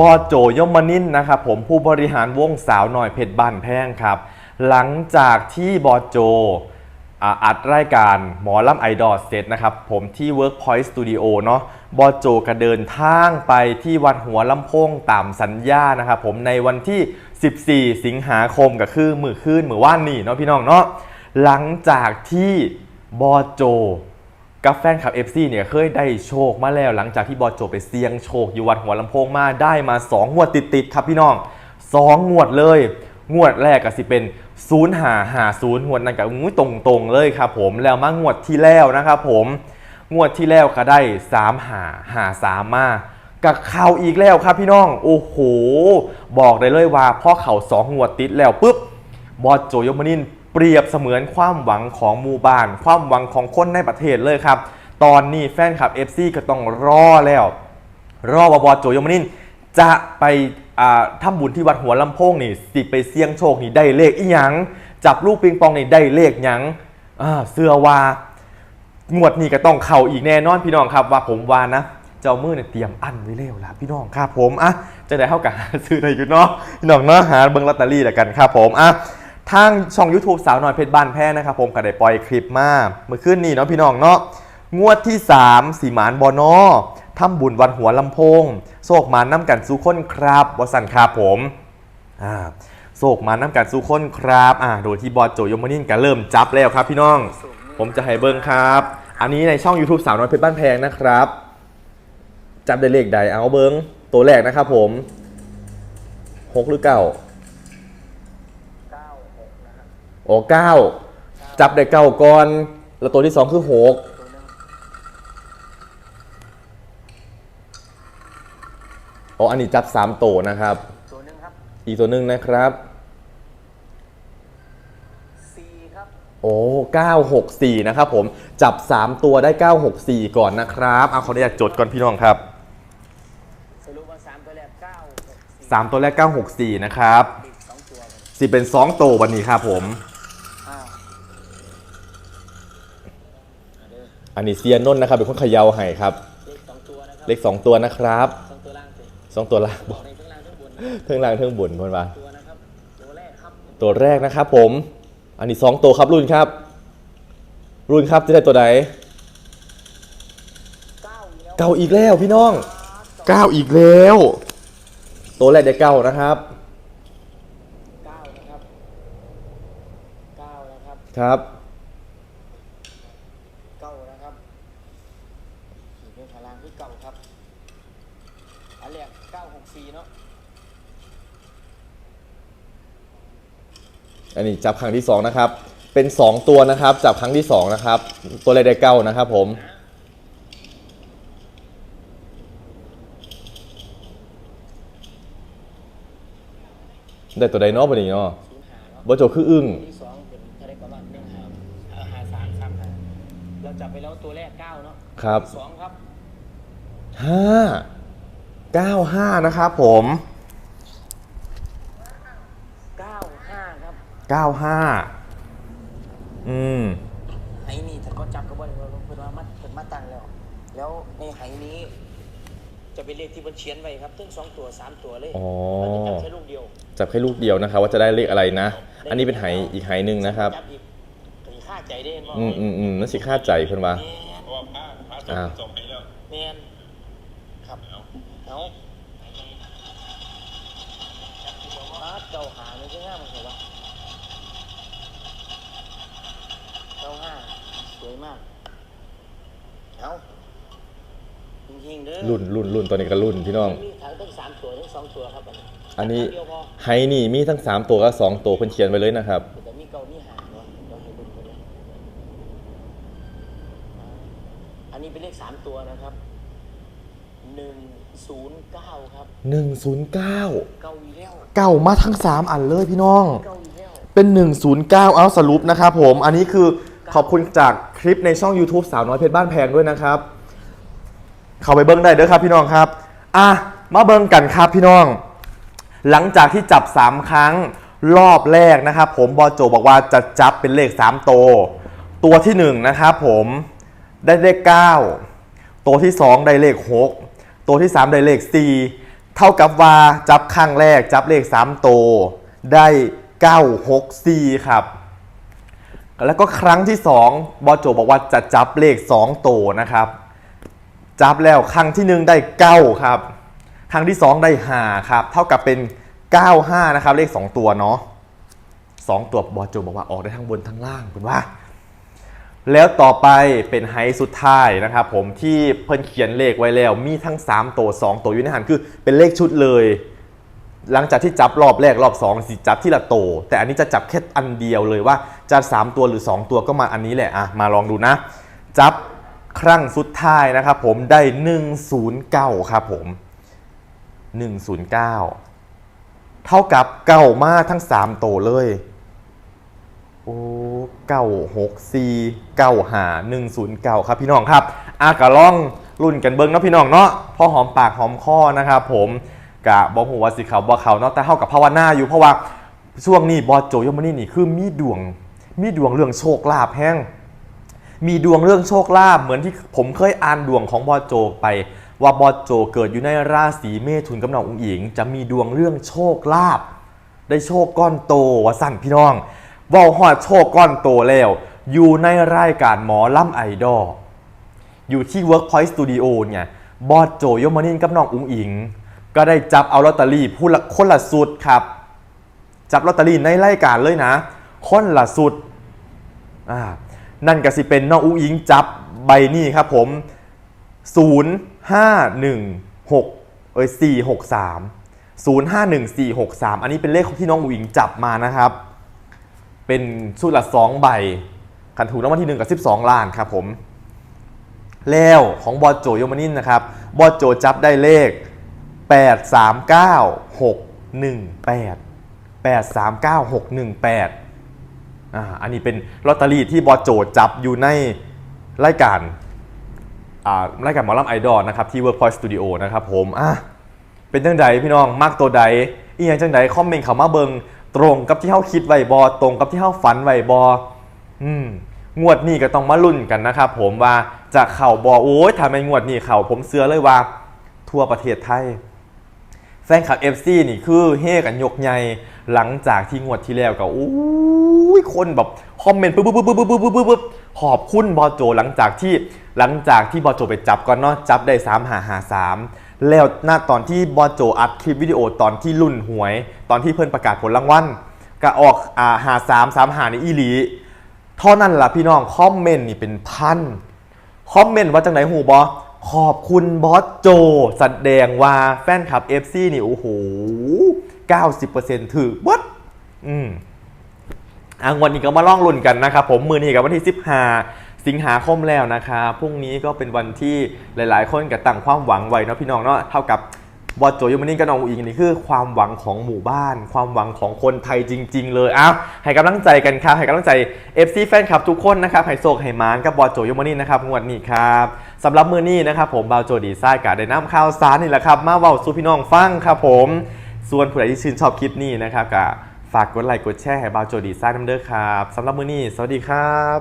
บอโจยมนินนะครับผมผู้บริหารวงสาวหน่อยเพชรบ้านแพงครับ หลังจากที่บอโจอัดรายการหมอลำไอดอลเสร็จนะครับ ผมที่ Workpoint Studio เนาะบอโจก็เดินทางไปที่วัดหัวลำโพงตามสัญญานะครับผมในวันที่ 14 สิงหาคมก็คือมือคืนมือว่านนี่เนาะพี่น้องเนาะหลังจากที่บอโจ กับแฟนคลับ FC เนี่ยเคยได้โชคมาแล้วหลังจากที่บอลโจไปเสี่ยงโชคอยู่วัดหัวลำโพงมาได้มา 2 งวดติดๆครับพี่น้อง 2 งวดเลย งวดแรกก็สิเป็น0 5 5 0งวดนั้นก็อุ้ยตรงๆเลยครับผมแล้วมางวดที่แล้วนะครับผมงวดที่แล้วก็ได้3หาหา3มมากับเข่าอีกแล้วครับพี่น้องโอ้โห บอกได้เลยว่าพ่อเข่าสองงวดติดแล้วปุ๊บบอสโจยมนิน เปรียบเสมือนความหวังของหมู่บ้าน ความหวังของคนในประเทศเลยครับ ตอนนี้แฟนคลับ FC ก็ต้องรอแล้ว รอว่าบอโจยมนินจะไปอ่าทำบุญที่วัดหัวลำโพงนี่สิไปเสี่ยงโชคนี่ได้เลขอีหยัง จับลูกปิงปองนี่ได้เลขหยังเสื้อว่างวดนี้ก็ต้องเข่าอีกแน่นอนพี่น้องครับว่าผมว่านะเจ้ามือเนี่ยเตรียมอันไว้แล้วล่ะพี่น้องครับผมอะจะได้เข้ากับซื้อได้อยู่เนาะพี่น้องเนาะหาเบิ้งลอตเตอรี่แล้วกันครับผมอะ ทางช่อง YouTube สาวน้อยเพชรบ้านแพ้นะครับผมก็ได้ปล่อยคลิปมาเมื่อคืนนี้เนาะพี่น้องเนาะงวดที่ 3สีหมานบอนอทำบุญวันหัวลำโพง โศกมานน้ำกันสู้คนครับวสันครับผมอ่าโศกมานน้ำกันสู้คนครับอ่าโดยที่บอสโจยมนินก็เริ่มจับแล้วครับพี่น้อง ผมจะให้เบิ้งครับ อันนี้ในช่อง YouTube สาวน้อยเพชรบ้านแพงนะครับ จับได้เลขใดเอาเบิ้งตัวแรกนะครับผมหกหรือเก้า โอ้เก้าจับได้เก้าก่อน แล้วตัวที่สองคือหกโอ้อันนี้จับสามตัวนะครับ ตัวหนึ่งครับอีกตัวหนึ่งนะครับ สี่ครับโอ้964 นะครับผม จับ 3 ตัวได้ 964 ก่อนนะครับเอาขออนุญาตจดก่อนพี่น้องครับ สรุปว่าสามตัวแรกเก้าหกสี่3 ตัวแรก 964 นะครับ อีกสองตัวกันสิเป็น2ตัววันนี้ครับผม อ้าว อ่าเด้ออันนี้เซียนนนท์นะครับเป็นคนเขยาให้ครับ เลขสองตัวนะครับเลข2ตัวนะครับสองตัวล่างสิ2ตัวล่างบบออกกในทั้งล่างทั้งบนเทิงล่างเทิงบนคนว่าตัวนะครับ ตัวแรกครับตัวแรกนะครับผม อันนี้2ตัวครับรุ่นครับ รุ่นครับจะได้ตัวใดเก้าอีกแล้วเก้าอีกแล้วพี่น้อง เก้าอีกแล้ว ตัวแรกได้เก้านะครับ เก้านะครับเก้านะครับครับ เก้านะครับขีดเป็นพลังที่เก้าครับอัน แรกเก้าหกสี่เนาะอันนี้จับครั้งที่สองนะครับ เป็น2ตัวนะครับ จับครั้งที่2นะครับ ตัวเลขได้เก้านะครับผม ได้ตัวใดเนาะบันนี้เนาะศูนย์หาเนาะบ่โจคืออึ้งที่สองเป็นเท่าไรก็ว่าหนึ่งหาเอ่อหาสามสามหาเราจับไปแล้วตัวแรกเก้าเนาะครับ สองครับห้า เก้าห้านะครับผม เก้าห้าครับเก้าห้าอืมไหนี่ถ้าก็จับก็บ่ได้ว่าเพิ่นว่ามัดเพิ่นมาตั้งแล้ว แล้วในไหนี้ จะเป็นเลขที่เพิ่นเขียนไว้ครับถึงสองตัวสามตัวเลยอ๋อ เราจะจับแค่ลูกเดียวจับแค่ลูกเดียวนะครับ ว่าจะได้เลขอะไรนะ อันนี้เป็นไหอีกไหหนึ่งนะครับ จับอีกถึงค่าใจได้บ่อืมอืมอืมนั่นสิค่าใจเพิ่นว่าเพราะว่าผ้าผ้าจอ้าว บจบให้แล้ว แมนครับเอาอาเจ้าหาไม่ใช่ง่ายมันเหรอวะเจ้าห้าสวยมากเอาจริงๆเด้อรุ่นรุ่นรุ่นตัวนี้ก็รุ่นพี่น้อง มีทั้งทั้งสามตัวทั้งสองตัวครับอันนี้อันนี้เดียวพอไฮนี่มีทั้ง 3 ตัวกับ2ตัวเพิ่นเขียนไว้เลยนะครับ แต่มีเก่ามีหาเนาะเราให้ดูกันเลยอันนี้เป็นเลขสามตัวนะครับหนึ่ง ศูนย์เก้าครับ 109 เก้าอีแล้วเก่ามาทั้ง 3 อันเลยพี่น้อง เก้าอีแล้วเป็น 109 เอาสรุปนะครับผม อันนี้คือขอบคุณจากคลิปในช่อง YouTube สาวน้อยเพชรบ้านแพงด้วยนะครับ เข้าไปเบิ้งได้เด้อครับพี่น้องครับ อะ มาเบิ้งกันครับพี่น้อง หลังจากที่จับ 3 ครั้งรอบแรกนะครับผมบอโจบอกว่าจะจับเป็นเลข3ตัวตัวที่ 1 นะครับผมได้เลข 9 ตัวที่ 2 ได้เลข 6 ตัวที่ 3 ได้เลข 4 เท่ากับว่าจับครั้งแรกจับเลข 3 โตวได้ 964 ครับ แล้วก็ครั้งที่ 2 บอโจบอกว่าจะจับเลข 2 โตวนะครับ จับแล้วครั้งที่ 1 ได้ 9 ครับ ครั้งที่ 2 ได้ 5 ครับ เท่ากับเป็น 95 นะครับ เลข 2 ตัวเนาะ2ตัวบอโจบอกว่าออกได้ทั้งบนทั้งล่างคุณว่า แล้วต่อไปเป็นไฮสุดท้ายนะครับผมที่เพิ่นเขียนเลขไว้แล้วมีทั้ง 3 ตัว 2 ตัวอยู่ในหันคือเป็นเลขชุดเลย หลังจากที่จับรอบแรกรอบ2สิจับที่ละโต แต่อันนี้จะจับแค่อันเดียวเลยว่าจะ 3 ตัวหรือ 2 ตัวก็มาอันนี้แหละอะมาลองดูนะ จับครั้งสุดท้ายนะครับผมได้ 109 ครับผม 109 เท่ากับเก้ามากทั้ง 3 โตวเลย โอ้เก้าหกสี่เก้าหาหนึ่งศูนย์เก้าครับพี่น้องครับอากะล่องรุ่นกันเบิ้งเนาะพี่น้องเนาะพอหอมปากหอมคอนะครับผมกะบอกหัวสิเขาบอกเขาเนาะแต่เท่ากับภาวนาอยู่เพราะว่าช่วงนี้บอโจยมานี่นี่คือมีดวง มีดวงเรื่องโชคลาภแห้งมีดวงเรื่องโชคลาภเหมือนที่ผมเคยอ่านดวงของบอโจไป ว่าบอโจเกิดอยู่ในราศีเมถุนกำเนิดองค์หญิง จะมีดวงเรื่องโชคลาภได้โชคก้อนโตวะสั่นพี่น้อง เว่าหอดโชคก้อนโตแล้ว อยู่ในรายการหมอล่ำไอดอลอยู่ที่ Workpoint Studio เนี่ยบอสโจยมานินกับน้องอุงอิง ก็ได้จับเอาลอตเตอรี่ผู้ละคนละสุดครับ จับลอตเตอรี่ในรายการเลยนะ คนละสุดอ่านั่นก็สิเป็นน้องอุงอิงจับใบนี้ครับผม 0516 เอ้ย463 051463 อันนี้เป็นเลขที่น้องอุ๋งอิงจับมานะครับ เป็นชุดละ2ใบขันถูกรางวัลที่1กับ12ล้านครับผม แล้วของบอโจโยมานินนะครับ บอโจจับได้เลข 839618 839618อ่าอันนี้เป็นลอตเตอรี่ที่บอโจจับอยู่ในรายการอ่ารายการหมอลำไอดอลนะครับที่ Workpoint Studio นะครับผมอะเป็นจังใดพี่น้องมากตัวใดอีหยังจังใดคอมเมนต์เข้ามาเบิง ตรงกับที่เฮาคิดไว้บอตรงกับที่เฮาฝันไว้บออืมงวดนี้ก็ต้องมาลุ้นกันนะครับผมว่าจะเข่าบอโอ้ยทำไมงวดนี้เข่าผมเสือเลยว่า ทั่วประเทศไทย แฟนคลับ FC นี่คือเฮกันยกใหญ่หลังจากที่งวดที่แล้วก็โอ้ยคนแบบคอมเมนต์ปุ๊บปุ๊บปุ๊บปุ๊บปุ๊บปุ๊บปุ๊บขอบคุณบอโจหลังจากที่หลังจากที่บอโจไปจับก่อนเนาะจับได้3หาหา3 แล้วหน้าตอนที่บอโจอัดคลิปวิดีโอตอนที่รุ่นหวย ตอนที่เพิ่นประกาศผลรางวัลก็ออกอ่าหาสามสามหาในอีหลีเท่านั้นล่ะพี่น้องคอมเมนต์นี่เป็นพันคอมเมนต์ว่าจังไหนหูบอขอบคุณบอสโจแสดงว่าแฟนคลับ FC นี่โอ้โห90%ถือวัดอืมอะวันนี้ก็มาล่องลุ่นกันนะครับผมมือนี้กับวันที่ 15 สิงหาคมแล้วนะครับพรุ่งนี้ก็เป็นวันที่หลาย ๆ คนกับตั้งความหวังไว้เนาะพี่น้องเนาะเท่ากับบอสโจยมานินกับน้องอุ๋งอิงนี่คือความหวังของหมู่บ้าน ความหวังของคนไทยจริง ๆ เลยอ้าวให้กำลังใจกันครับให้กำลังใจ FC แฟนคลับทุกคนนะครับให้โศกให้มานกับบอสโจยมานินนะครับงวดนี้ครับสำหรับมือนี้นะครับผมบาวโจดีไซน์กับได้น้ำข่าวสารนี่แหละครับมาเว้าสู่พี่น้องฟังครับผมส่วนผู้ใดที่ชื่นชอบคลิปนี้นะครับก็ฝากกดไลค์กดแชร์ให้บาวโจดีไซน์น้ำเด้อครับสำหรับมือนี้สวัสดีครับ